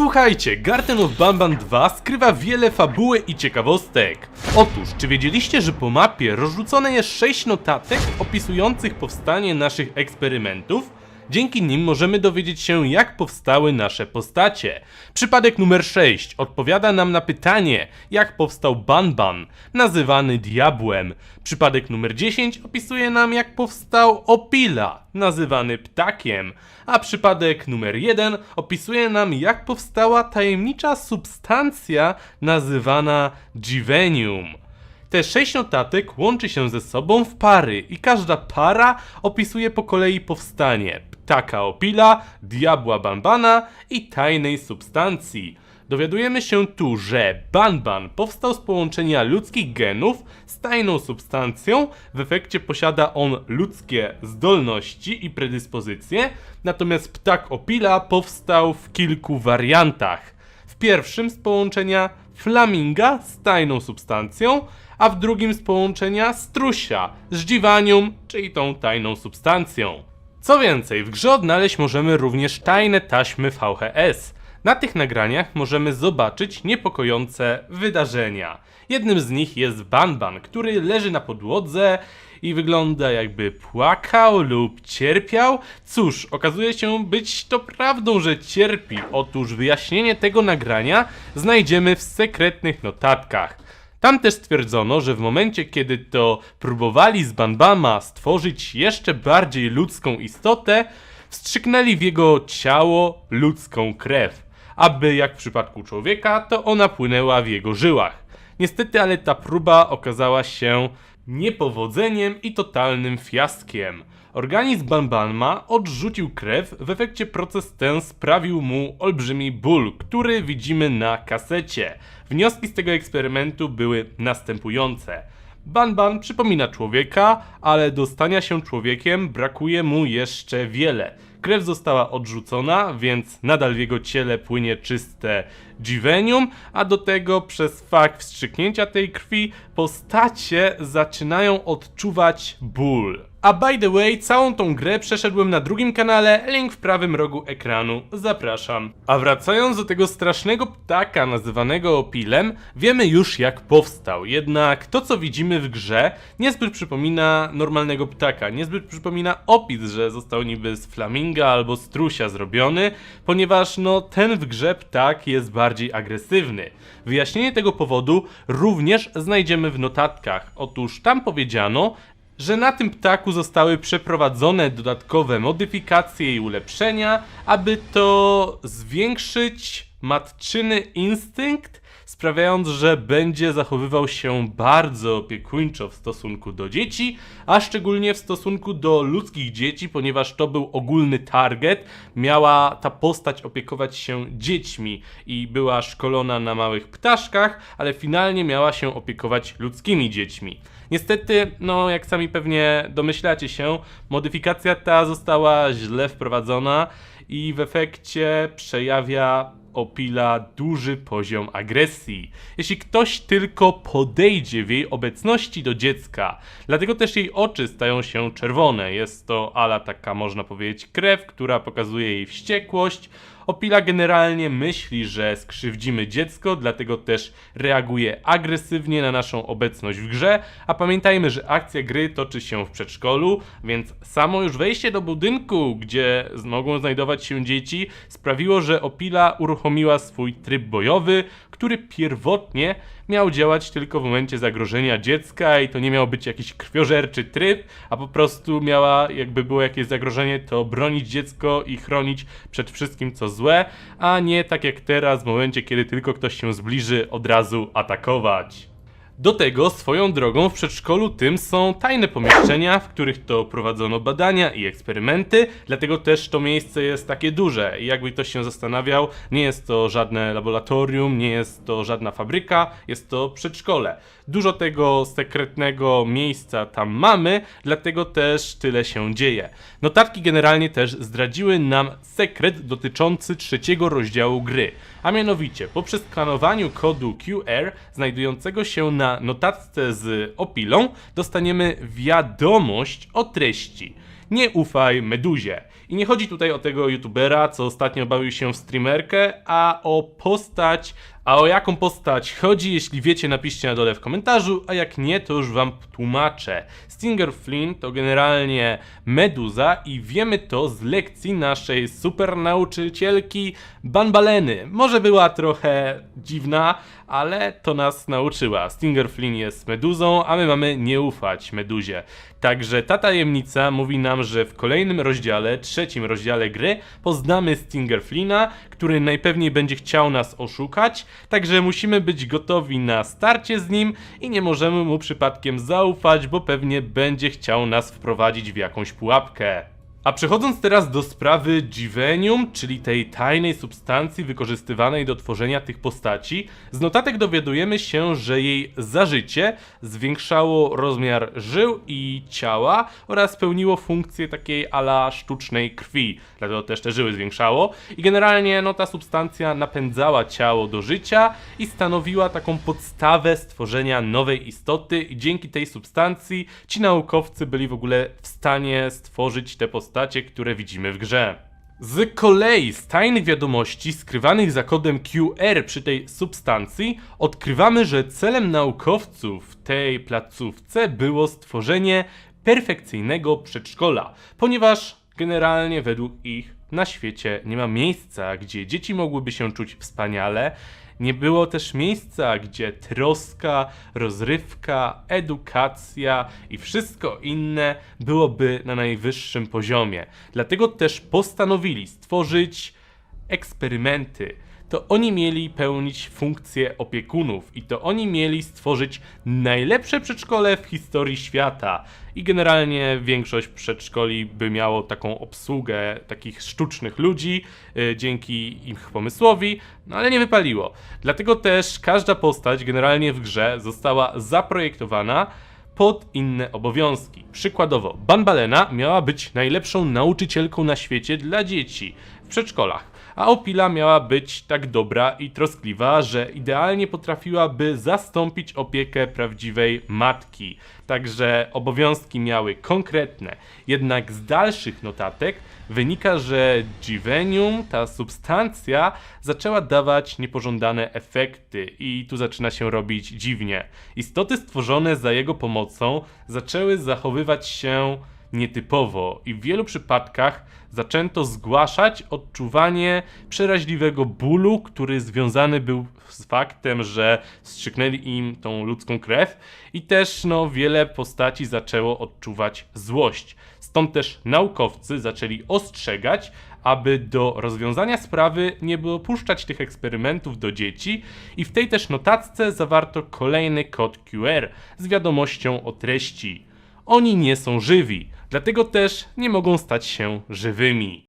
Posłuchajcie, Garden of Banban 2 skrywa wiele fabuły i ciekawostek. Otóż, czy wiedzieliście, że po mapie rozrzucone jest 6 notatek opisujących powstanie naszych eksperymentów? Dzięki nim możemy dowiedzieć się, jak powstały nasze postacie. Przypadek numer 6 odpowiada nam na pytanie, jak powstał Banban, nazywany diabłem. Przypadek numer 10 opisuje nam, jak powstał Opila, nazywany ptakiem. A przypadek numer 1 opisuje nam, jak powstała tajemnicza substancja nazywana Givenium. Te sześć notatek łączy się ze sobą w pary i każda para opisuje po kolei powstanie ptaka opila, diabła banbana i tajnej substancji. Dowiadujemy się tu, że banban powstał z połączenia ludzkich genów z tajną substancją, w efekcie posiada on ludzkie zdolności i predyspozycje, natomiast ptak opila powstał w kilku wariantach. W pierwszym z połączenia flaminga z tajną substancją, a w drugim z połączenia strusia z dziwanium, czyli tą tajną substancją. Co więcej, w grze odnaleźć możemy również tajne taśmy VHS. Na tych nagraniach możemy zobaczyć niepokojące wydarzenia. Jednym z nich jest Banban, który leży na podłodze i wygląda jakby płakał lub cierpiał. Cóż, okazuje się być to prawdą, że cierpi. Otóż wyjaśnienie tego nagrania znajdziemy w sekretnych notatkach. Tam też stwierdzono, że w momencie, kiedy to próbowali z Banbama stworzyć jeszcze bardziej ludzką istotę, wstrzyknęli w jego ciało ludzką krew, aby jak w przypadku człowieka, to ona płynęła w jego żyłach. Niestety, ale ta próba okazała się niepowodzeniem i totalnym fiaskiem. Organizm Banbanma odrzucił krew, w efekcie proces ten sprawił mu olbrzymi ból, który widzimy na kasecie. Wnioski z tego eksperymentu były następujące. Banban przypomina człowieka, ale do stania się człowiekiem brakuje mu jeszcze wiele. Krew została odrzucona, więc nadal w jego ciele płynie czyste dziwenium, a do tego przez fakt wstrzyknięcia tej krwi postacie zaczynają odczuwać ból. A by the way, całą tą grę przeszedłem na drugim kanale, link w prawym rogu ekranu, zapraszam. A wracając do tego strasznego ptaka nazywanego opilem, wiemy już jak powstał, jednak to co widzimy w grze niezbyt przypomina normalnego ptaka, niezbyt przypomina opis, że został niby z flaminga albo strusia zrobiony, ponieważ no ten w grze ptak jest bardziej agresywny. Wyjaśnienie tego powodu również znajdziemy w notatkach. Otóż tam powiedziano, że na tym ptaku zostały przeprowadzone dodatkowe modyfikacje i ulepszenia, aby to zwiększyć matczyny instynkt, sprawiając, że będzie zachowywał się bardzo opiekuńczo w stosunku do dzieci, a szczególnie w stosunku do ludzkich dzieci, ponieważ to był ogólny target. Miała ta postać opiekować się dziećmi i była szkolona na małych ptaszkach, ale finalnie miała się opiekować ludzkimi dziećmi. Niestety, no jak sami pewnie domyślacie się, modyfikacja ta została źle wprowadzona i w efekcie przejawia opila duży poziom agresji. Jeśli ktoś tylko podejdzie w jej obecności do dziecka, dlatego też jej oczy stają się czerwone. Jest to ala taka, można powiedzieć, krew, która pokazuje jej wściekłość. Opila generalnie myśli, że skrzywdzimy dziecko, dlatego też reaguje agresywnie na naszą obecność w grze, a pamiętajmy, że akcja gry toczy się w przedszkolu, więc samo już wejście do budynku, gdzie mogą znajdować się dzieci, sprawiło, że Opila uruchomiła swój tryb bojowy, który pierwotnie miał działać tylko w momencie zagrożenia dziecka i to nie miał być jakiś krwiożerczy tryb, a po prostu miała, jakby było jakieś zagrożenie, to bronić dziecko i chronić przed wszystkim co złe, a nie tak jak teraz w momencie, kiedy tylko ktoś się zbliży, od razu atakować. Do tego swoją drogą w przedszkolu tym są tajne pomieszczenia, w których to prowadzono badania i eksperymenty, dlatego też to miejsce jest takie duże i jakby ktoś się zastanawiał, nie jest to żadne laboratorium, nie jest to żadna fabryka, jest to przedszkole. Dużo tego sekretnego miejsca tam mamy, dlatego też tyle się dzieje. Notatki generalnie też zdradziły nam sekret dotyczący trzeciego rozdziału gry, a mianowicie po przeskanowaniu kodu QR znajdującego się na notatce z opilą dostaniemy wiadomość o treści. nie ufaj meduzie. I nie chodzi tutaj o tego youtubera, co ostatnio bawił się w streamerkę, a o postać. A o jaką postać chodzi, jeśli wiecie, napiszcie na dole w komentarzu, a jak nie, to już wam tłumaczę. Stinger Flynn to generalnie meduza i wiemy to z lekcji naszej super nauczycielki Banbaleny. Może była trochę dziwna, ale to nas nauczyła. Stinger Flynn jest meduzą, a my mamy nie ufać meduzie. Także ta tajemnica mówi nam, że w kolejnym rozdziale, trzecim rozdziale gry, poznamy Stinger Flynna, który najpewniej będzie chciał nas oszukać, także musimy być gotowi na starcie z nim i nie możemy mu przypadkiem zaufać, bo pewnie będzie chciał nas wprowadzić w jakąś pułapkę. A przechodząc teraz do sprawy Givenium, czyli tej tajnej substancji wykorzystywanej do tworzenia tych postaci, z notatek dowiadujemy się, że jej zażycie zwiększało rozmiar żył i ciała oraz pełniło funkcję takiej ala sztucznej krwi, dlatego też te żyły zwiększało. I generalnie no ta substancja napędzała ciało do życia i stanowiła taką podstawę stworzenia nowej istoty i dzięki tej substancji ci naukowcy byli w ogóle w stanie stworzyć te postacie, które widzimy w grze. Z kolei z tajnych wiadomości skrywanych za kodem QR przy tej substancji odkrywamy, że celem naukowców w tej placówce było stworzenie perfekcyjnego przedszkola, ponieważ generalnie według ich na świecie nie ma miejsca, gdzie dzieci mogłyby się czuć wspaniale. Nie było też miejsca, gdzie troska, rozrywka, edukacja i wszystko inne byłoby na najwyższym poziomie. Dlatego też postanowili stworzyć eksperymenty. To oni mieli pełnić funkcję opiekunów i to oni mieli stworzyć najlepsze przedszkole w historii świata. I generalnie większość przedszkoli by miało taką obsługę takich sztucznych ludzi yy, dzięki ich pomysłowi, no ale nie wypaliło. Dlatego też każda postać generalnie w grze została zaprojektowana pod inne obowiązki. Przykładowo, Banbalena miała być najlepszą nauczycielką na świecie dla dzieci w przedszkolach, a Opila miała być tak dobra i troskliwa, że idealnie potrafiłaby zastąpić opiekę prawdziwej matki. Także obowiązki miały konkretne. Jednak z dalszych notatek wynika, że Givenium, ta substancja, zaczęła dawać niepożądane efekty i tu zaczyna się robić dziwnie. Istoty stworzone za jego pomocą zaczęły zachowywać się nietypowo i w wielu przypadkach zaczęto zgłaszać odczuwanie przeraźliwego bólu, który związany był z faktem, że strzyknęli im tą ludzką krew i też no wiele postaci zaczęło odczuwać złość. Stąd też naukowcy zaczęli ostrzegać, aby do rozwiązania sprawy nie dopuszczać tych eksperymentów do dzieci i w tej też notatce zawarto kolejny kod QR z wiadomością o treści. Oni nie są żywi, dlatego też nie mogą stać się żywymi.